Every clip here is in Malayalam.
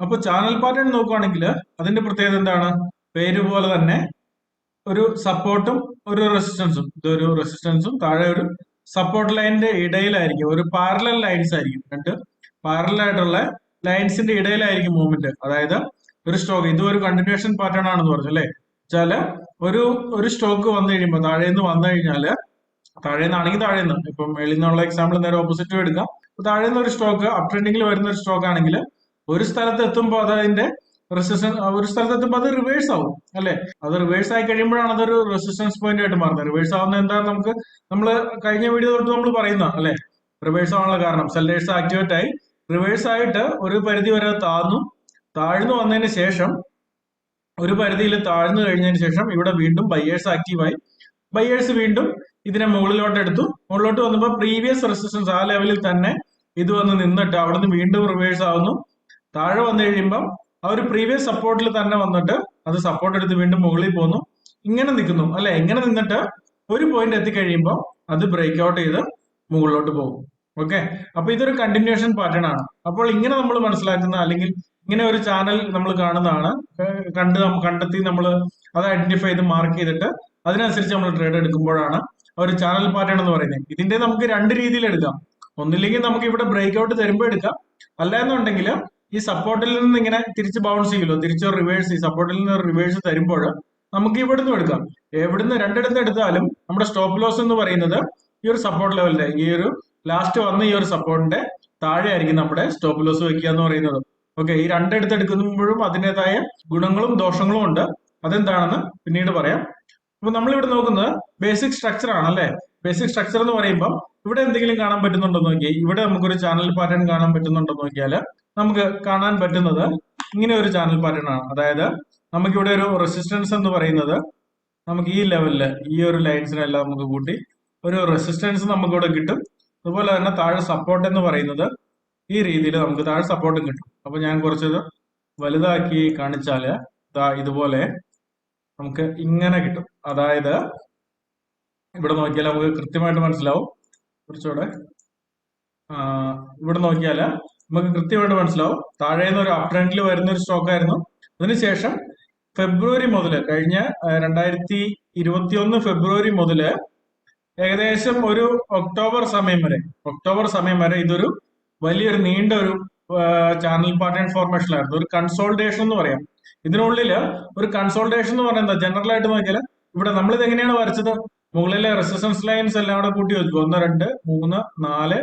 അപ്പൊ ചാനൽ പാറ്റേൺ നോക്കുകയാണെങ്കിൽ അതിന്റെ പ്രത്യേകത എന്താണ്? പേര് പോലെ തന്നെ ഒരു സപ്പോർട്ടും ഒരു റെസിസ്റ്റൻസും ഇതൊരു റെസിസ്റ്റൻസും താഴെ ഒരു സപ്പോർട്ട് ലൈനിന്റെ ഇടയിലായിരിക്കും. ഒരു പാരലൽ ലൈൻസ് ആയിരിക്കും. രണ്ട് പാരലൽ ആയിട്ടുള്ള ലൈൻസിന്റെ ഇടയിലായിരിക്കും മൂവ്മെന്റ് അതായത് ഒരു സ്റ്റോക്ക് ഇത് ഒരു കണ്ടിന്യൂഷൻ പാറ്റേൺ ആണെന്ന് പറഞ്ഞു അല്ലെ? വെച്ചാൽ ഒരു ഒരു സ്റ്റോക്ക് വന്നു കഴിയുമ്പോൾ താഴെ നിന്ന് വന്നു കഴിഞ്ഞാൽ താഴെ നിന്നാണെങ്കിൽ താഴെ നിന്ന് ഇപ്പം മേളിൽ നിന്നുള്ള എക്സാമ്പിൾ നേരെ ഓപ്പോസിറ്റ് എടുക്കാം. താഴേന്ന് ഒരു സ്റ്റോക്ക് അപ് ട്രെൻഡിങ്ങിൽ വരുന്ന ഒരു സ്റ്റോക്ക് ആണെങ്കിൽ ഒരു സ്ഥലത്ത് എത്തുമ്പോൾ അത് അതിന്റെ റെസിസ്റ്റൻസ് ഒരു സ്ഥലത്ത് എത്തുമ്പോൾ അത് റിവേഴ്സ് ആവും അല്ലെ? അത് റിവേഴ്സ് ആയി കഴിയുമ്പോഴാണ് അതൊരു റെസിസ്റ്റൻസ് പോയിന്റ് ആയിട്ട് മാറുന്നത്. റിവേഴ്സ് ആവുന്ന എന്താ നമുക്ക്? നമ്മൾ കഴിഞ്ഞ വീഡിയോ തൊട്ട് നമ്മൾ പറയുന്ന അല്ലെ? റിവേഴ്സ് ആവാനുള്ള കാരണം സെല്ലേഴ്സ് ആക്ടിവേറ്റ് ആയി റിവേഴ്സ് ആയിട്ട് ഒരു പരിധി വരെ താഴ്ന്നു. താഴ്ന്നു വന്നതിന് ശേഷം ഒരു പരിധിയിൽ താഴ്ന്നു കഴിഞ്ഞതിന് ശേഷം ഇവിടെ വീണ്ടും ബയ്യേഴ്സ് ആക്റ്റീവായി ബയ്യേഴ്സ് വീണ്ടും ഇതിനെ മുകളിലോട്ട് എടുത്തു. മുകളിലോട്ട് വന്നപ്പോൾ പ്രീവിയസ് റെസിസ്റ്റൻസ് ആ ലെവലിൽ തന്നെ ഇത് വന്ന് നിന്നിട്ട് അവിടുന്ന് വീണ്ടും റിവേഴ്സ് ആവുന്നു. താഴെ വന്നു കഴിയുമ്പം ആ ഒരു പ്രീവിയസ് സപ്പോർട്ടിൽ തന്നെ വന്നിട്ട് അത് സപ്പോർട്ട് എടുത്ത് വീണ്ടും മുകളിൽ പോകുന്നു ഇങ്ങനെ നിൽക്കുന്നു. അല്ലെ? ഇങ്ങനെ നിന്നിട്ട് ഒരു പോയിന്റ് എത്തിക്കഴിയുമ്പോൾ അത് ബ്രേക്ക് ഔട്ട് ചെയ്ത് മുകളിലോട്ട് പോകും. ഓക്കെ അപ്പൊ ഇതൊരു കണ്ടിന്യൂഷൻ പാറ്റേൺ ആണ്. അപ്പോൾ ഇങ്ങനെ നമ്മൾ മനസ്സിലാക്കുന്ന അല്ലെങ്കിൽ ഇങ്ങനെ ഒരു ചാനൽ നമ്മൾ കാണുന്നതാണ്. കണ്ട് കണ്ടെത്തി നമ്മൾ അത് ഐഡന്റിഫൈ ചെയ്ത് മാർക്ക് ചെയ്തിട്ട് അതിനനുസരിച്ച് നമ്മൾ ട്രേഡ് എടുക്കുമ്പോഴാണ് ഒരു ചാനൽ പാറ്റേൺ എന്ന് പറയുന്നത്. ഇതിന്റെ നമുക്ക് രണ്ട് രീതിയിൽ എടുക്കാം ഒന്നില്ലെങ്കിൽ നമുക്ക് ഇവിടെ ബ്രേക്ക് ഔട്ട് തരുമ്പോൾ എടുക്കാം. അല്ല എന്നുണ്ടെങ്കിൽ ഈ സപ്പോർട്ടിൽ നിന്ന് ഇങ്ങനെ തിരിച്ച് ബൗൺസ് ചെയ്യുമല്ലോ? തിരിച്ച് റിവേഴ്സ് ഈ സപ്പോർട്ടിൽ നിന്ന് റിവേഴ്സ് തരുമ്പോൾ നമുക്ക് ഇവിടുന്ന് എടുക്കാം. എവിടുന്ന് രണ്ടിടത്ത് എടുത്താലും നമ്മുടെ സ്റ്റോപ്പ് ലോസ് എന്ന് പറയുന്നത് ഈ ഒരു സപ്പോർട്ട് ലെവലിന്റെ ഈ ഒരു ലാസ്റ്റ് വന്ന ഈ ഒരു സപ്പോർട്ടിന്റെ താഴെ ആയിരിക്കും നമ്മുടെ സ്റ്റോപ്പ് ലോസ് വെക്കുക എന്ന് പറയുന്നത്. ഓക്കെ ഈ രണ്ടിടത്ത് എടുക്കുമ്പോഴും അതിന്റെതായ ഗുണങ്ങളും ദോഷങ്ങളും ഉണ്ട്. അതെന്താണെന്ന് പിന്നീട് പറയാം. അപ്പൊ നമ്മൾ ഇവിടെ നോക്കുന്നത് ബേസിക് സ്ട്രക്ചർ ആണ് അല്ലെ? ബേസിക് സ്ട്രക്ചർ എന്ന് പറയുമ്പോൾ ഇവിടെ എന്തെങ്കിലും കാണാൻ പറ്റുന്നുണ്ടോ നോക്കിയാൽ ഇവിടെ നമുക്കൊരു ചാനൽ പാറ്റേൺ കാണാൻ പറ്റുന്നുണ്ടോ നോക്കിയാൽ നമുക്ക് കാണാൻ പറ്റുന്നത് ഇങ്ങനെ ഒരു ചാനൽ പാറ്റേൺ ആണ് അതായത് നമുക്കിവിടെ ഒരു റെസിസ്റ്റൻസ് എന്ന് പറയുന്നത് നമുക്ക് ഈ ലെവലിൽ ഈ ഒരു ലൈൻസിനെല്ലാം നമുക്ക് കൂട്ടി ഒരു റെസിസ്റ്റൻസ് നമുക്കിവിടെ കിട്ടും. അതുപോലെ തന്നെ താഴെ സപ്പോർട്ട് എന്ന് പറയുന്നത് ഈ രീതിയിൽ നമുക്ക് താഴെ സപ്പോർട്ടും കിട്ടും. അപ്പൊ ഞാൻ കുറച്ചത് വലുതാക്കി കാണിച്ചാൽ ഇതുപോലെ നമുക്ക് ഇങ്ങനെ കിട്ടും. അതായത് ഇവിടെ നോക്കിയാൽ നമുക്ക് കൃത്യമായിട്ട് മനസ്സിലാവും. കുറച്ചുകൂടെ ഇവിടെ നോക്കിയാൽ നമുക്ക് കൃത്യമായിട്ട് മനസ്സിലാവും. താഴെ നിന്ന് ഒരു അപ് ട്രെൻഡിൽ വരുന്ന ഒരു സ്റ്റോക്ക് ആയിരുന്നു. അതിനുശേഷം ഫെബ്രുവരി മുതൽ കഴിഞ്ഞ രണ്ടായിരത്തി ഇരുപത്തി ഒന്ന് ഫെബ്രുവരി മുതൽ ഏകദേശം ഒരു ഒക്ടോബർ സമയം വരെ ഒക്ടോബർ സമയം വരെ ഇതൊരു വലിയൊരു നീണ്ട ഒരു ചാനൽ പാറ്റേൺ ഫോർമേഷനിലായിരുന്നു ഒരു കൺസോൾട്ടേഷൻ എന്ന് പറയാം. ഇതിനുള്ളിൽ ഒരു കൺസോൾട്ടേഷൻ എന്ന് പറയുന്നത് ജനറൽ ആയിട്ട് നോക്കിയാൽ ഇവിടെ നമ്മൾ ഇത് എങ്ങനെയാണ് വരച്ചത്? മുകളിലെ റെസിസ്റ്റൻസ് ലൈൻസ് എല്ലാം കൂടെ കൂട്ടി വെച്ചു ഒന്ന് രണ്ട് മൂന്ന് നാല്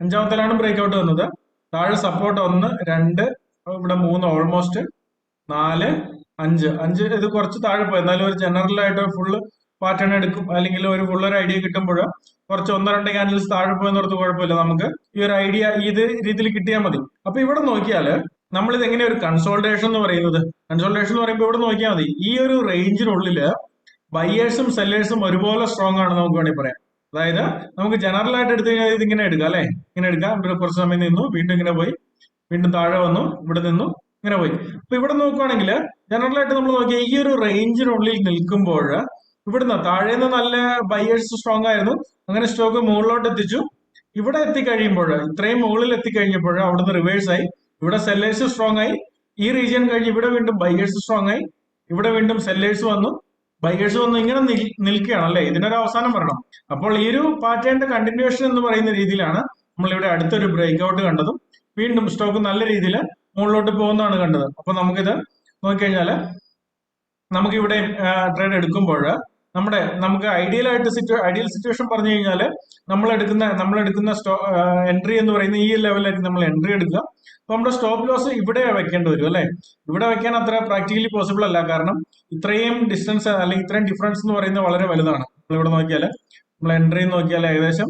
അഞ്ചാമത്തിലാണ് ബ്രേക്ക് ഔട്ട് വന്നത്. താഴെ സപ്പോർട്ട് ഒന്ന് രണ്ട് ഇവിടെ മൂന്ന് ഓൾമോസ്റ്റ് നാല് അഞ്ച്. അഞ്ച് ഇത് കുറച്ച് താഴെ പോയി. എന്നാലും ഒരു ജനറൽ ആയിട്ട് ഫുള്ള് പാറ്റേൺ എടുക്കും. അല്ലെങ്കിൽ ഒരു ഫുൾ ഒരു ഐഡിയ കിട്ടുമ്പോൾ കുറച്ച് ഒന്ന് രണ്ട് ക്യാൻഡിൽസ് താഴെ പോയെന്നോർത്ത് കുഴപ്പമില്ല നമുക്ക്. ഈ ഒരു ഐഡിയ ഇത് രീതിയിൽ കിട്ടിയാൽ മതി. അപ്പൊ ഇവിടെ നോക്കിയാൽ നമ്മൾ ഇത് എങ്ങനെ ഒരു കൺസോൾട്ടേഷൻ എന്ന് പറയുന്നത്? കൺസോൾട്ടേഷൻ എന്ന് പറയുമ്പോൾ ഇവിടെ നോക്കിയാൽ മതി. ഈ ഒരു റേഞ്ചിനുള്ളിൽ ബയേഴ്സും സെല്ലേഴ്സും ഒരുപോലെ സ്ട്രോങ് ആണ് നമുക്ക് വേണമെങ്കിൽ പറയാം. അതായത് നമുക്ക് ജനറൽ ആയിട്ട് എടുത്തു കഴിഞ്ഞാൽ ഇത് ഇങ്ങനെ എടുക്കാം അല്ലെ? ഇങ്ങനെ എടുക്കാം. ഇവിടെ കുറച്ച് സമയം നിന്നു. വീണ്ടും ഇങ്ങനെ പോയി. വീണ്ടും താഴെ വന്നു. ഇവിടെ നിന്നു. ഇങ്ങനെ പോയി. അപ്പൊ ഇവിടെ നോക്കുവാണെങ്കിൽ ജനറൽ ആയിട്ട് നമ്മൾ നോക്കിയാൽ ഈ ഒരു റേഞ്ചിനുള്ളിൽ നിൽക്കുമ്പോൾ ഇവിടുന്ന് താഴെ നിന്ന് നല്ല ബയേഴ്സ് സ്ട്രോങ് ആയിരുന്നു. അങ്ങനെ സ്റ്റോക്ക് മുകളിലോട്ട് എത്തിച്ചു. ഇവിടെ എത്തിക്കഴിയുമ്പോൾ ഇത്രയും മുകളിൽ എത്തിക്കഴിഞ്ഞപ്പോൾ അവിടുന്ന് റിവേഴ്സ് ആയി. ഇവിടെ സെല്ലേഴ്സ് സ്ട്രോങ് ആയി. ഈ റീജിയൻ കഴിഞ്ഞ് ഇവിടെ വീണ്ടും ബയേഴ്സ് സ്ട്രോങ് ആയി. ഇവിടെ വീണ്ടും സെല്ലേഴ്സ് വന്നു. ബൈക്കേഴ്സ് വന്ന് ഇങ്ങനെ നിൽക്കുകയാണ് അല്ലെ ഇതിനൊരു അവസാനം വരണം അപ്പോൾ ഈ ഒരു പാറ്റേണിന്റെ കണ്ടിന്യൂഷൻ എന്ന് പറയുന്ന രീതിയിലാണ് നമ്മൾ ഇവിടെ അടുത്തൊരു ബ്രേക്ക് ഔട്ട് കണ്ടതും. വീണ്ടും സ്റ്റോക്ക് നല്ല രീതിയിൽ മുകളിലോട്ട് പോകുന്നതാണ് കണ്ടത്. അപ്പൊ നമുക്കിത് നോക്കിക്കഴിഞ്ഞാൽ നമുക്ക് ഇവിടെ ട്രേഡ് എടുക്കുമ്പോൾ നമ്മുടെ നമുക്ക് ഐഡിയൽ ആയിട്ട് സിറ്റുവേ ഐഡിയൽ സിറ്റുവേഷൻ പറഞ്ഞു കഴിഞ്ഞാൽ നമ്മൾ എടുക്കുന്ന നമ്മൾ എടുക്കുന്ന സ്റ്റോ എൻട്രി എന്ന് പറയുന്ന ഈ ലെവലിലേക്ക് നമ്മൾ എൻട്രി എടുക്കുക. അപ്പൊ നമ്മുടെ സ്റ്റോപ്പ് ലോസ് ഇവിടെ വെക്കേണ്ടി വരും അല്ലെ? ഇവിടെ വെക്കാൻ അത്ര പ്രാക്ടിക്കലി പോസിബിൾ അല്ല. കാരണം ഇത്രയും ഡിസ്റ്റൻസ് അല്ലെങ്കിൽ ഇത്രയും ഡിഫറൻസ് എന്ന് പറയുന്നത് വളരെ വലുതാണ്. നമ്മൾ ഇവിടെ നോക്കിയാൽ നമ്മൾ എൻട്രി നോക്കിയാൽ ഏകദേശം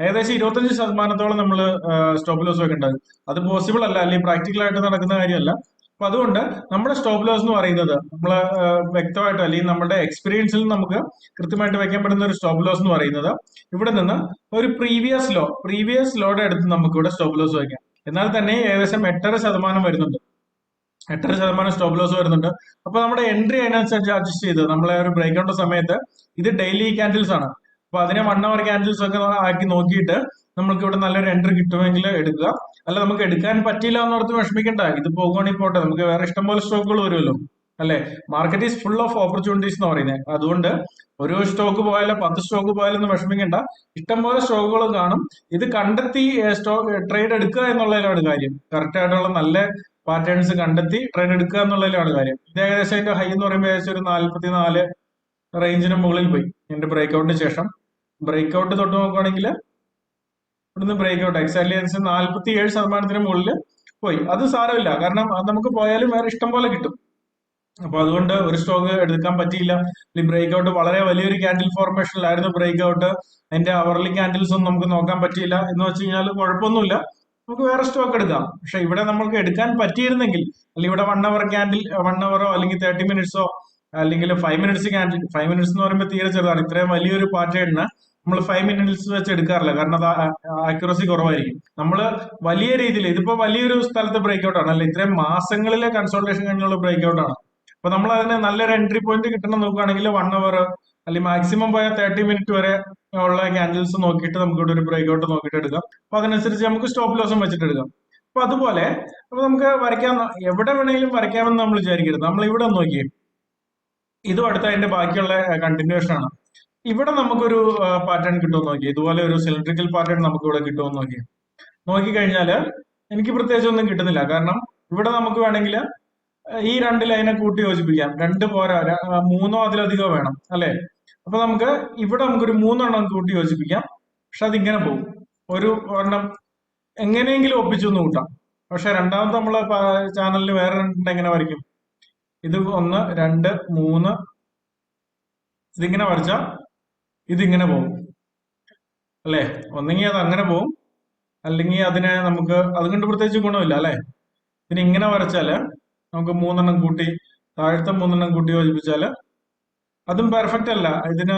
ഏകദേശം ഇരുപത്തഞ്ച് ശതമാനത്തോളം നമ്മൾ സ്റ്റോപ്പ് ലോസ് വെക്കേണ്ടത് അത് പോസിബിൾ അല്ല അല്ലെങ്കിൽ പ്രാക്ടിക്കൽ ആയിട്ട് നടക്കുന്ന കാര്യമല്ല. അപ്പൊ അതുകൊണ്ട് നമ്മുടെ സ്റ്റോപ്പ് ലോസ് എന്ന് പറയുന്നത് നമ്മൾ വ്യക്തമായിട്ട് അല്ലെങ്കിൽ നമ്മുടെ എക്സ്പീരിയൻസിൽ നമുക്ക് കൃത്യമായിട്ട് വെക്കാൻ പറ്റുന്ന ഒരു സ്റ്റോപ്പ് ലോസ് എന്ന് പറയുന്നത് ഇവിടെ നിന്ന് ഒരു പ്രീവിയസ് ലോ പ്രീവിയസ് ലോയുടെ അടുത്ത് നമുക്ക് ഇവിടെ സ്റ്റോപ്പ് ലോസ് വയ്ക്കാം. എന്നാൽ തന്നെ ഏകദേശം എട്ടര ശതമാനം വരുന്നുണ്ട്. എട്ടര ശതമാനം സ്റ്റോപ്പ് ലോസ് വരുന്നുണ്ട്. അപ്പൊ നമ്മുടെ എൻട്രി അതിനനുസരിച്ച് അഡ്ജസ്റ്റ് ചെയ്ത് നമ്മളെ ഒരു ബ്രേക്ക് ഔട്ട് സമയത്ത് ഇത് ഡെയിലി ക്യാൻഡിൽസ് ആണ്. അപ്പൊ അതിനെ വൺ അവർ ക്യാൻഡിൽസ് ഒക്കെ ആക്കി നോക്കിയിട്ട് നമുക്ക് ഇവിടെ നല്ലൊരു എൻട്രി കിട്ടുമെങ്കിൽ എടുക്കുക. അല്ല നമുക്ക് എടുക്കാൻ പറ്റിയില്ല എന്നോർത്ത് വിഷമിക്കണ്ട. ഇത് പോകുവാണെങ്കിൽ പോട്ടെ. നമുക്ക് വേറെ ഇഷ്ടംപോലെ സ്റ്റോക്കുകൾ വരുമല്ലോ. അല്ലെ? Market is full of opportunities എന്ന് പറയുന്നത് അതുകൊണ്ട് ഒരു സ്റ്റോക്ക് പോയാലോ പത്ത് സ്റ്റോക്ക് പോയാലോ ഒന്നും വിഷമിക്കണ്ട. ഇഷ്ടംപോലെ സ്റ്റോക്കുകൾ കാണും. ഇത് കണ്ടെത്തി സ്റ്റോക്ക് ട്രേഡ് എടുക്കുക എന്നുള്ളതിലാണ് കാര്യം. കറക്റ്റ് ആയിട്ടുള്ള നല്ല പാറ്റേൺസ് കണ്ടെത്തി ട്രേഡ് എടുക്കുക എന്നുള്ളതിലാണ് കാര്യം. ഇത് ഏകദേശം അതിന്റെ ഹൈ എന്ന് പറയുമ്പോൾ ഏകദേശം ഒരു നാല്പത്തി നാല് റേഞ്ചിന് മുകളിൽ പോയി. എന്റെ ബ്രേക്ക്ഔട്ടിന് ശേഷം. ബ്രേക്ക്ഔട്ട് തൊട്ട് നോക്കുവാണെങ്കിൽ ഇവിടുന്ന് ബ്രേക്ക്ഔട്ട് ഔട്ട് എക്സാലിയൻസ് നാല്പത്തി ഏഴ് ശതമാനത്തിന് മുകളിൽ പോയി. അത് സാരമില്ല. കാരണം അത് നമുക്ക് പോയാലും വേറെ ഇഷ്ടം പോലെ കിട്ടും. അപ്പൊ അതുകൊണ്ട് ഒരു സ്റ്റോക്ക് എടുക്കാൻ പറ്റിയില്ല. ബ്രേക്ക് ഔട്ട് വളരെ വലിയൊരു ക്യാൻഡിൽ ഫോർമേഷനിലായിരുന്നു ബ്രേക്ക് ഔട്ട് അതിന്റെ അവർലി ക്യാൻഡിൽസ് ഒന്നും നമുക്ക് നോക്കാൻ പറ്റിയില്ല. എന്ന് വെച്ച് കഴിഞ്ഞാൽ കുഴപ്പമൊന്നുമില്ല. നമുക്ക് വേറെ സ്റ്റോക്ക് എടുക്കാം. പക്ഷെ ഇവിടെ നമ്മൾക്ക് എടുക്കാൻ പറ്റിയിരുന്നെങ്കിൽ അല്ലെങ്കിൽ ഇവിടെ വൺ അവർ ക്യാൻഡിൽ വൺ അവറോ അല്ലെങ്കിൽ തേർട്ടി മിനിറ്റ്സോ അല്ലെങ്കിൽ five minutes candle five minutes എന്ന് പറയുമ്പോൾ തീരെ ചെറുതാണ്. ഇത്രയും വലിയൊരു പാറ്റേണിന് നമ്മൾ ഫൈവ് മിനിറ്റ്സ് വെച്ച് എടുക്കാറില്ല. കാരണം അത് ആക്യുറസി കുറവായിരിക്കും. നമ്മൾ വലിയ രീതിയിൽ ഇതിപ്പോ വലിയൊരു സ്ഥലത്ത് ബ്രേക്ക് ഔട്ട് ആണ്. അല്ലെ ഇത്രയും മാസങ്ങളിലെ കൺസൾട്ടേഷൻ കഴിഞ്ഞുള്ള ബ്രേക്ക് ഔട്ട് ആണ്. അപ്പൊ നമ്മൾ അതിന് നല്ലൊരു എൻട്രി പോയിന്റ് കിട്ടണം നോക്കുകയാണെങ്കിൽ വൺ അവർ അല്ലെങ്കിൽ മാക്സിമം പോയ തേർട്ടി മിനിറ്റ് വരെ ഉള്ള ക്യാൻഡിൽസ് നോക്കിയിട്ട് നമുക്ക് ഇവിടെ ഒരു ബ്രേക്ക് ഔട്ട് നോക്കിയിട്ട് എടുക്കാം. അപ്പൊ അതിനനുസരിച്ച് നമുക്ക് സ്റ്റോപ്പ് ലോസും വെച്ചിട്ട് എടുക്കാം. അപ്പൊ അതുപോലെ അപ്പൊ നമുക്ക് വരയ്ക്കാൻ എവിടെ വേണമെങ്കിലും വരയ്ക്കാമെന്ന് നമ്മൾ വിചാരിക്കരുത്. നമ്മൾ ഇവിടെ നോക്കിയേ. ഇതും അടുത്ത അതിന്റെ ബാക്കിയുള്ള കണ്ടിന്യൂഷൻ ആണ്. ഇവിടെ നമുക്കൊരു പാറ്റേൺ കിട്ടുമെന്ന് നോക്കി ഇതുപോലെ ഒരു സിലിണ്ട്രിക്കൽ പാറ്റേൺ നമുക്ക് ഇവിടെ കിട്ടുമെന്ന് നോക്കി നോക്കിക്കഴിഞ്ഞാൽ എനിക്ക് പ്രത്യേകിച്ച് ഒന്നും കിട്ടുന്നില്ല. കാരണം ഇവിടെ നമുക്ക് വേണമെങ്കിൽ ഈ രണ്ട് ലൈനെ കൂട്ടി യോജിപ്പിക്കാം. രണ്ട് പോരാ മൂന്നോ അതിലധികമോ വേണം അല്ലെ? അപ്പൊ നമുക്ക് ഇവിടെ നമുക്കൊരു മൂന്നെണ്ണം കൂട്ടി യോജിപ്പിക്കാം. പക്ഷെ അതിങ്ങനെ പോകും. ഒരു ഒരെണ്ണം എങ്ങനെയെങ്കിലും ഒപ്പിച്ചു എന്ന് കൂട്ടാം. പക്ഷെ രണ്ടാമത്തെ നമ്മളെ ചാനലിൽ വേറെ രണ്ടെണ്ണം എങ്ങനെ വരയ്ക്കും. ഇത് ഒന്ന് രണ്ട് മൂന്ന്. ഇതിങ്ങനെ വരച്ച ഇതിങ്ങനെ പോകും. അല്ലെ? ഒന്നെങ്കിൽ അത് അങ്ങനെ പോകും. അല്ലെങ്കിൽ അതിനെ നമുക്ക് അതുകൊണ്ട് പ്രത്യേകിച്ച് ഗുണമില്ല അല്ലെ? ഇതിനെ ഇങ്ങനെ വരച്ചാൽ നമുക്ക് മൂന്നെണ്ണം കൂട്ടി താഴത്തെ മൂന്നെണ്ണം കൂട്ടി യോജിപ്പിച്ചാൽ അതും പെർഫെക്റ്റ് അല്ല. ഇതിന്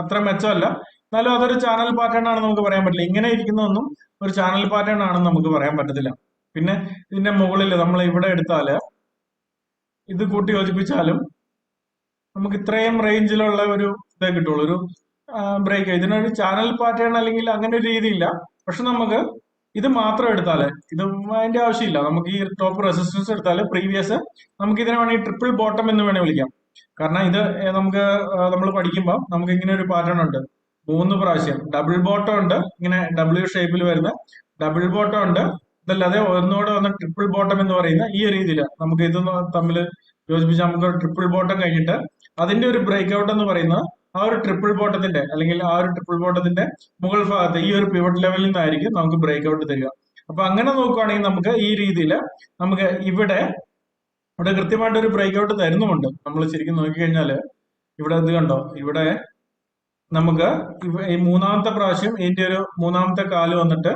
അത്ര മെച്ചമല്ല. എന്നാലും അതൊരു ചാനൽ പാറ്റേൺ ആണെന്ന് നമുക്ക് പറയാൻ പറ്റില്ല. ഇങ്ങനെ ഇരിക്കുന്നതൊന്നും ഒരു ചാനൽ പാറ്റേൺ ആണെന്ന് നമുക്ക് പറയാൻ പറ്റത്തില്ല. പിന്നെ ഇതിന്റെ മുകളിൽ നമ്മൾ ഇവിടെ എടുത്താൽ ഇത് കൂട്ടി യോജിപ്പിച്ചാലും നമുക്ക് ഇത്രയും റേഞ്ചിലുള്ള ഒരു ഇതേ കിട്ടുള്ളൂ. ഒരു ബ്രേക്ക് ഇതിനൊരു ചാനൽ പാറ്റേൺ അല്ലെങ്കിൽ അങ്ങനെ ഒരു രീതിയില്ല. പക്ഷെ നമുക്ക് ഇത് മാത്രം എടുത്താൽ ഇത് അതിന്റെ ആവശ്യമില്ല. നമുക്ക് ഈ ടോപ്പ് റെസിസ്റ്റൻസ് എടുത്താൽ പ്രീവിയസ് നമുക്ക് ഇതിനെ വേണമെങ്കിൽ ട്രിപ്പിൾ ബോട്ടം എന്ന് വേണേൽ വിളിക്കാം. കാരണം ഇത് നമുക്ക് നമ്മൾ പഠിക്കുമ്പോൾ നമുക്ക് ഇങ്ങനെ ഒരു പാറ്റേൺ ഉണ്ട്. മൂന്ന് പ്രാവശ്യം. ഡബിൾ ബോട്ടം ഉണ്ട് ഇങ്ങനെ ഡബ്ല്യു ഷേപ്പിൽ വരുന്ന ഡബിൾ ബോട്ടം ഉണ്ട്. ഇതല്ലാതെ ഒന്നുകൂടെ വന്ന ട്രിപ്പിൾ ബോട്ടം എന്ന് പറയുന്ന ഈ രീതിയിൽ നമുക്ക് ഇത് തമ്മിൽ യോജിപ്പിച്ച് നമുക്ക് ട്രിപ്പിൾ ബോട്ടം കഴിഞ്ഞിട്ട് അതിന്റെ ഒരു ബ്രേക്ക് ഔട്ട് എന്ന് പറയുന്നത് ആ ഒരു ട്രിപ്പിൾ ബോട്ടത്തിന്റെ അല്ലെങ്കിൽ ആ ഒരു ട്രിപ്പിൾ ബോട്ടത്തിന്റെ മുകൾ ഭാഗത്ത് ഈ ഒരു പിവട്ട് ലെവലിൽ നിന്നായിരിക്കും നമുക്ക് ബ്രേക്ക് ഔട്ട് തരിക. അപ്പൊ അങ്ങനെ നോക്കുവാണെങ്കിൽ നമുക്ക് ഈ രീതിയിൽ നമുക്ക് ഇവിടെ ഇവിടെ കൃത്യമായിട്ട് ഒരു ബ്രേക്ക് ഔട്ട് തരുന്നുമുണ്ട്. നമ്മൾ ശരിക്കും നോക്കിക്കഴിഞ്ഞാൽ ഇവിടെ ഇത് കണ്ടോ? ഇവിടെ നമുക്ക് ഈ മൂന്നാമത്തെ പ്രാവശ്യം ഇതിന്റെ ഒരു മൂന്നാമത്തെ കാൽ വന്നിട്ട്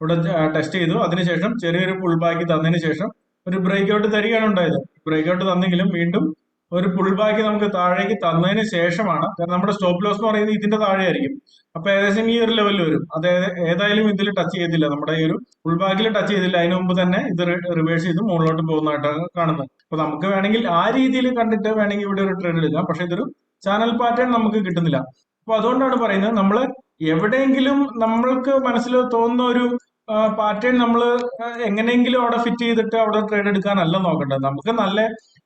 ഇവിടെ ടെസ്റ്റ് ചെയ്തു. അതിനുശേഷം ചെറിയൊരു പുൾ ബാക്ക് തന്നതിന് ശേഷം ഒരു ബ്രേക്ക് ഔട്ട് തരികയാണ് ഉണ്ടായത്. ബ്രേക്ക് ഔട്ട് തന്നെങ്കിലും വീണ്ടും ഒരു പുൾ ബാക്ക് നമുക്ക് താഴേക്ക് തന്നതിന് ശേഷമാണ്. കാരണം നമ്മുടെ സ്റ്റോപ്പ് ലോസ് എന്ന് പറയുന്നത് ഇതിന്റെ താഴെ ആയിരിക്കും അപ്പൊ ഏകദേശം ഈ ഒരു ലെവലിൽ വരും. അതായത് ഏത- ഏതായാലും ഇതിൽ ടച്ച് ചെയ്തില്ല. നമ്മുടെ ഈ ഒരു പുൾ ബാക്കിൽ ടച്ച് ചെയ്തില്ല. അതിനു മുമ്പ് തന്നെ ഇത് റിവേഴ്സ് ചെയ്ത് മുകളിലോട്ട് പോകുന്നതായിട്ടാണ് കാണുന്നത്. അപ്പൊ നമുക്ക് വേണമെങ്കിൽ ആ രീതിയിൽ കണ്ടിട്ട് വേണമെങ്കിൽ ഇവിടെ ഒരു ട്രേഡ് എടുക്കാം പക്ഷെ ഇതൊരു ചാനൽ പാറ്റേൺ നമുക്ക് കിട്ടുന്നില്ല. അപ്പൊ അതുകൊണ്ടാണ് പറയുന്നത് നമ്മൾ എവിടെയെങ്കിലും നമ്മൾക്ക് മനസ്സിൽ തോന്നുന്ന ഒരു പാറ്റേൺ നമ്മൾ എങ്ങനെയെങ്കിലും അവിടെ ഫിറ്റ് ചെയ്തിട്ട് അവിടെ ട്രേഡ് എടുക്കാനല്ല നോക്കേണ്ടത് നമുക്ക് നല്ല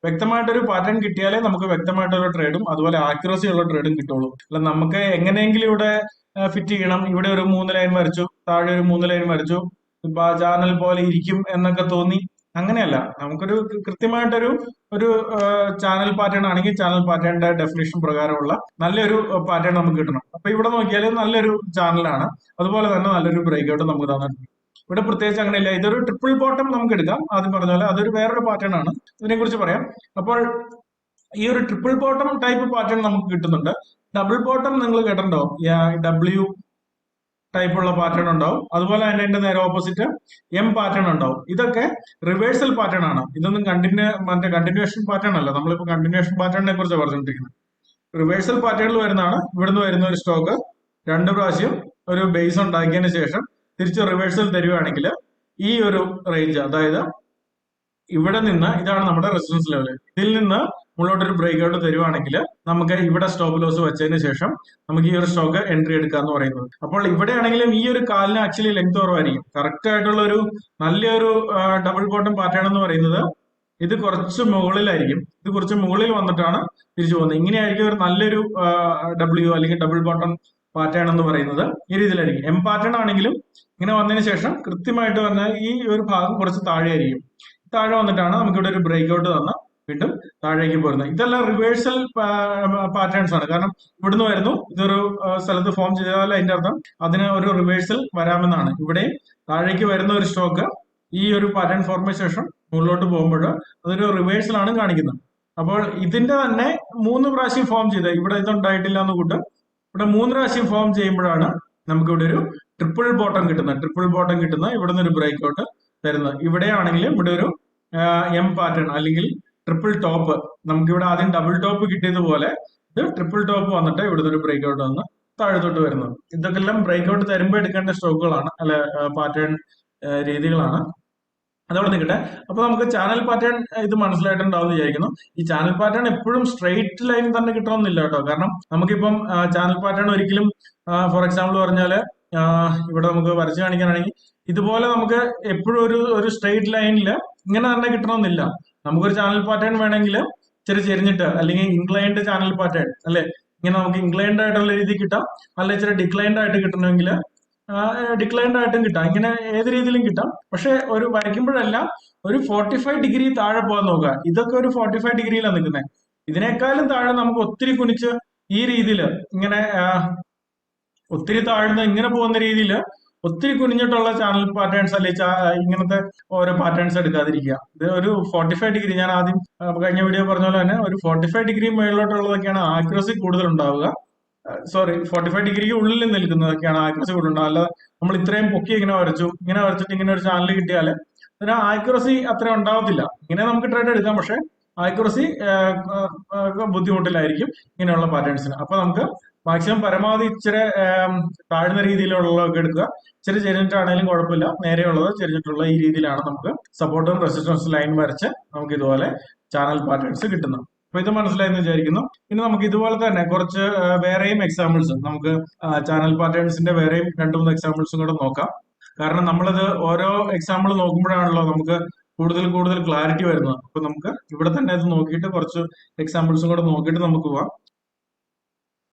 വ്യക്തമായിട്ടൊരു പാറ്റേൺ കിട്ടിയാലേ നമുക്ക് വ്യക്തമായിട്ടൊരു ട്രേഡും അതുപോലെ ആക്യുറസി ഉള്ള ട്രേഡും കിട്ടുള്ളൂ. അല്ല നമുക്ക് എങ്ങനെയെങ്കിലും ഇവിടെ ഫിറ്റ് ചെയ്യണം. ഇവിടെ ഒരു മൂന്ന് ലൈൻ വരച്ചു താഴെ ഒരു മൂന്ന് ലൈൻ വരച്ചു ചാനൽ പോലെ ഇരിക്കും എന്നൊക്കെ തോന്നി. അങ്ങനെയല്ല. നമുക്കൊരു കൃത്യമായിട്ടൊരു ഒരു ചാനൽ പാറ്റേൺ ആണെങ്കിൽ ചാനൽ പാറ്റേണിന്റെ ഡെഫിനേഷൻ പ്രകാരമുള്ള നല്ലൊരു പാറ്റേൺ നമുക്ക് കിട്ടണം. അപ്പൊ ഇവിടെ നോക്കിയാൽ നല്ലൊരു ചാനലാണ് അതുപോലെ തന്നെ നല്ലൊരു ബ്രേക്ക് ഔട്ട് നമുക്ക് തന്നിട്ടുണ്ട്. ഇവിടെ പ്രത്യേകിച്ച് അങ്ങനെയില്ല. ഇതൊരു ട്രിപ്പിൾ ബോട്ടം നമുക്ക് എടുക്കാം. ആദ്യം പറഞ്ഞ പോലെ അതൊരു വേറൊരു പാറ്റേൺ ആണ്. ഇതിനെ കുറിച്ച് പറയാം. അപ്പോൾ ഈ ഒരു ട്രിപ്പിൾ ബോട്ടം ടൈപ്പ് പാറ്റേൺ നമുക്ക് കിട്ടുന്നുണ്ട്. ഡബിൾ ബോട്ടം നിങ്ങൾ കേട്ടോ ഡബ്ല്യു ടൈപ്പ് ഉള്ള പാറ്റേൺ ഉണ്ടാവും. അതുപോലെ തന്നെ അതിന്റെ നേരെ ഓപ്പോസിറ്റ് എം പാറ്റേൺ ഉണ്ടാവും. ഇതൊക്കെ റിവേഴ്സൽ പാറ്റേൺ ആണ്. ഇതൊന്നും കണ്ടിന്യൂ മറ്റേ കണ്ടിന്യൂഷൻ പാറ്റേൺ അല്ല. നമ്മളിപ്പോ കണ്ടിന്യൂഷൻ പാറ്റേണിനെ കുറിച്ച് പറഞ്ഞുകൊണ്ടിരിക്കുന്നത് റിവേഴ്സൽ പാറ്റേണിൽ വരുന്നതാണ്. ഇവിടുന്ന് വരുന്ന ഒരു സ്റ്റോക്ക് രണ്ട് പ്രാവശ്യം ഒരു ബേസ് ഉണ്ടാക്കിയതിന് ശേഷം തിരിച്ച് റിവേഴ്സൽ തരുവാണെങ്കിൽ ഈ ഒരു റേഞ്ച് അതായത് ഇവിടെ നിന്ന് ഇതാണ് നമ്മുടെ റെസിഡൻസ് ലെവൽ ഇതിൽ നിന്ന് മുകളിലോട്ട് ഒരു ബ്രേക്ക് ഔട്ട് തരുവാണെങ്കിൽ നമുക്ക് ഇവിടെ സ്റ്റോപ്പ് ലോസ് വെച്ചതിന് ശേഷം നമുക്ക് ഈ ഒരു സ്റ്റോക്ക് എൻട്രി എടുക്കുക എന്ന് പറയുന്നത്. അപ്പോൾ ഇവിടെ ഇവിടെയാണെങ്കിലും ഈ ഒരു കാലിന് ആക്ച്വലി ലെങ്ത് കുറവായിരിക്കും. കറക്റ്റ് ആയിട്ടുള്ള ഒരു നല്ലൊരു ഡബിൾ ബോട്ടം പാറ്റേൺ എന്ന് പറയുന്നത് ഇത് കുറച്ച് മുകളിലായിരിക്കും. ഇത് കുറച്ച് മുകളിൽ വന്നിട്ടാണ് തിരിച്ചു പോകുന്നത്. ഇങ്ങനെയായിരിക്കും ഒരു നല്ലൊരു ഡബ്ല്യു അല്ലെങ്കിൽ ഡബിൾ ബോട്ടം പാറ്റേൺ എന്ന് പറയുന്നത് ഈ രീതിയിലായിരിക്കും. എം പാറ്റേൺ ആണെങ്കിലും ഇങ്ങനെ വന്നതിന് ശേഷം കൃത്യമായിട്ട് വന്നാൽ ഈ ഒരു ഭാഗം കുറച്ച് താഴെയായിരിക്കും. താഴെ വന്നിട്ടാണ് നമുക്ക് ഇവിടെ ഒരു ബ്രേക്ക് ഔട്ട് തന്ന വീണ്ടും താഴേക്ക് പോരുന്നത്. ഇതെല്ലാം റിവേഴ്സൽ പാറ്റേൺസ് ആണ്. കാരണം ഇവിടുന്ന് വരുന്നു ഇതൊരു സ്ഥലത്ത് ഫോം ചെയ്താൽ അതിന്റെ അർത്ഥം അതിന് ഒരു റിവേഴ്സൽ വരാമെന്നാണ്. ഇവിടെ താഴേക്ക് വരുന്ന ഒരു സ്റ്റോക്ക് ഈ ഒരു പാറ്റേൺ ഫോമിന് ശേഷം മുകളിലോട്ട് പോകുമ്പോൾ അതൊരു റിവേഴ്സൽ ആണ് കാണിക്കുന്നത്. അപ്പോൾ ഇതിന്റെ തന്നെ മൂന്ന് പ്രാവശ്യം ഫോം ചെയ്ത. ഇവിടെ ഇതുണ്ടായിട്ടില്ല എന്ന് കൂട്ട്. ഇവിടെ മൂന്ന് പ്രാവശ്യം ഫോം ചെയ്യുമ്പോഴാണ് നമുക്ക് ഇവിടെ ഒരു ട്രിപ്പിൾ ബോട്ടം കിട്ടുന്ന ട്രിപ്പിൾ ബോട്ടം കിട്ടുന്ന ഇവിടെ നിന്ന് ഒരു ബ്രേക്ക് ഔട്ട് തരുന്നത് ഇവിടെയാണെങ്കിൽ ഇവിടെ ഒരു എം പാറ്റേൺ അല്ലെങ്കിൽ ട്രിപ്പിൾ ടോപ്പ് നമുക്ക് ഇവിടെ ആദ്യം ഡബിൾ ടോപ്പ് കിട്ടിയതുപോലെ ഇത് ട്രിപ്പിൾ ടോപ്പ് വന്നിട്ട് ഇവിടുന്ന് ഒരു ബ്രേക്ക് ഔട്ട് വന്ന് താഴത്തോട്ട് വരുന്നത് ഇതൊക്കെ എല്ലാം ബ്രേക്ക് ഔട്ട് തരുമ്പോൾ എടുക്കേണ്ട സ്റ്റോക്കുകളാണ് അല്ലെ പാറ്റേൺ രീതികളാണ്. അതവിടെ നിൽക്കട്ടെ. അപ്പൊ നമുക്ക് ചാനൽ പാറ്റേൺ ഇത് മനസ്സിലായിട്ടുണ്ടാവും വിചാരിക്കുന്നു. ഈ ചാനൽ പാറ്റേൺ എപ്പോഴും സ്ട്രെയിറ്റ് ലൈൻ തന്നെ കിട്ടണമെന്നില്ല കേട്ടോ. കാരണം നമുക്കിപ്പം ചാനൽ പാറ്റേൺ ഒരിക്കലും ഫോർ എക്സാമ്പിൾ പറഞ്ഞാൽ ഇവിടെ നമുക്ക് വരച്ച് കാണിക്കാനാണെങ്കിൽ ഇതുപോലെ നമുക്ക് എപ്പോഴും ഒരു ഒരു സ്ട്രെയിറ്റ് ലൈനിൽ ഇങ്ങനെ തന്നെ കിട്ടണമെന്നില്ല. നമുക്കൊരു ചാനൽ പാറ്റേൺ വേണമെങ്കിൽ ചെറിയ ചെരിഞ്ഞിട്ട് അല്ലെങ്കിൽ ഇൻക്ലൈൻഡ് ചാനൽ പാറ്റേൺ അല്ലെ? ഇങ്ങനെ നമുക്ക് ഇൻക്ലൈൻഡ് ആയിട്ടുള്ള രീതി കിട്ടാം. അല്ലെങ്കിൽ ഇച്ചിരി ഡിക്ലൈൻഡ് ആയിട്ട് കിട്ടണമെങ്കിൽ ഡിക്ലൈൻഡ് ആയിട്ടും കിട്ടാം. ഇങ്ങനെ ഏത് രീതിയിലും കിട്ടാം. പക്ഷെ ഒരു വരയ്ക്കുമ്പോഴെല്ലാം ഒരു ഫോർട്ടി ഫൈവ് ഡിഗ്രി താഴെ പോകാൻ നോക്കുക. ഇതൊക്കെ ഒരു ഫോർട്ടി ഫൈവ് ഡിഗ്രിയിലാണ് നിൽക്കുന്നത് ഇതിനേക്കാളും താഴെ നമുക്ക് ഒത്തിരി കുനിച്ച് ഈ രീതിയിൽ ഇങ്ങനെ ഒത്തിരി താഴ്ന്ന് ഇങ്ങനെ പോകുന്ന രീതിയിൽ ഒത്തിരി കുനിഞ്ഞിട്ടുള്ള ചാനൽ പാറ്റേൺസ് അല്ലെ ഇങ്ങനത്തെ ഓരോ പാറ്റേൺസ് എടുക്കാതിരിക്കുക. ഇത് ഒരു ഫോർട്ടി ഫൈവ് ഡിഗ്രി ഞാൻ ആദ്യം കഴിഞ്ഞ വീഡിയോ പറഞ്ഞ പോലെ തന്നെ ഒരു ഫോർട്ടി ഫൈവ് ഡിഗ്രി മേളിലോട്ടുള്ളതൊക്കെയാണ് ആക്യുറസി കൂടുതൽ ഉണ്ടാവുക സോറി ഫോർട്ടി ഫൈവ് ഡിഗ്രിക്ക് ഉള്ളിൽ നിൽക്കുന്നതൊക്കെയാണ് ആക്യുറസി കൂടുതൽ ഉണ്ടാവുക അല്ലാതെ നമ്മൾ ഇത്രയും പൊക്കി ഇങ്ങനെ വരച്ചു ഇങ്ങനെ വരച്ചിട്ട് ഇങ്ങനെ ഒരു ചാനൽ കിട്ടിയാൽ അതിന് ആക്യുറസി അത്ര ഉണ്ടാവത്തില്ല. ഇങ്ങനെ നമുക്ക് ട്രേഡ് എടുക്കാം പക്ഷെ ആക്യുറസി ബുദ്ധിമുട്ടിലായിരിക്കും ഇങ്ങനെയുള്ള പാറ്റേൺസിന് അപ്പൊ നമുക്ക് മാക്സിമം പരമാവധി ഇച്ചിരി താഴ്ന്ന രീതിയിലുള്ളതൊക്കെ എടുക്കുക. ഇച്ചിരി ചെരിഞ്ഞിട്ടാണെങ്കിലും കുഴപ്പമില്ല. നേരെയുള്ളത് ചെരിഞ്ഞിട്ടുള്ള ഈ രീതിയിലാണ് നമുക്ക് സപ്പോർട്ടും റെസിസ്റ്റൻസ് ലൈൻ വരച്ച് നമുക്ക് ഇതുപോലെ ചാനൽ പാറ്റേൺസ് കിട്ടുന്നത്. അപ്പൊ ഇത് മനസ്സിലായെന്ന് വിചാരിക്കുന്നു. ഇനി നമുക്ക് ഇതുപോലെ തന്നെ കുറച്ച് വേറെയും എക്സാമ്പിൾസ് നമുക്ക് ചാനൽ പാറ്റേൺസിന്റെ വേറെയും രണ്ടു മൂന്ന് എക്സാമ്പിൾസും കൂടെ നോക്കാം. കാരണം നമ്മളിത് ഓരോ എക്സാമ്പിൾ നോക്കുമ്പോഴാണല്ലോ നമുക്ക് കൂടുതൽ കൂടുതൽ ക്ലാരിറ്റി വരുന്നത്. അപ്പൊ നമുക്ക് ഇവിടെ തന്നെ ഇത് നോക്കിയിട്ട് കുറച്ച് എക്സാമ്പിൾസും കൂടെ നോക്കിയിട്ട് നമുക്ക് പോവാം.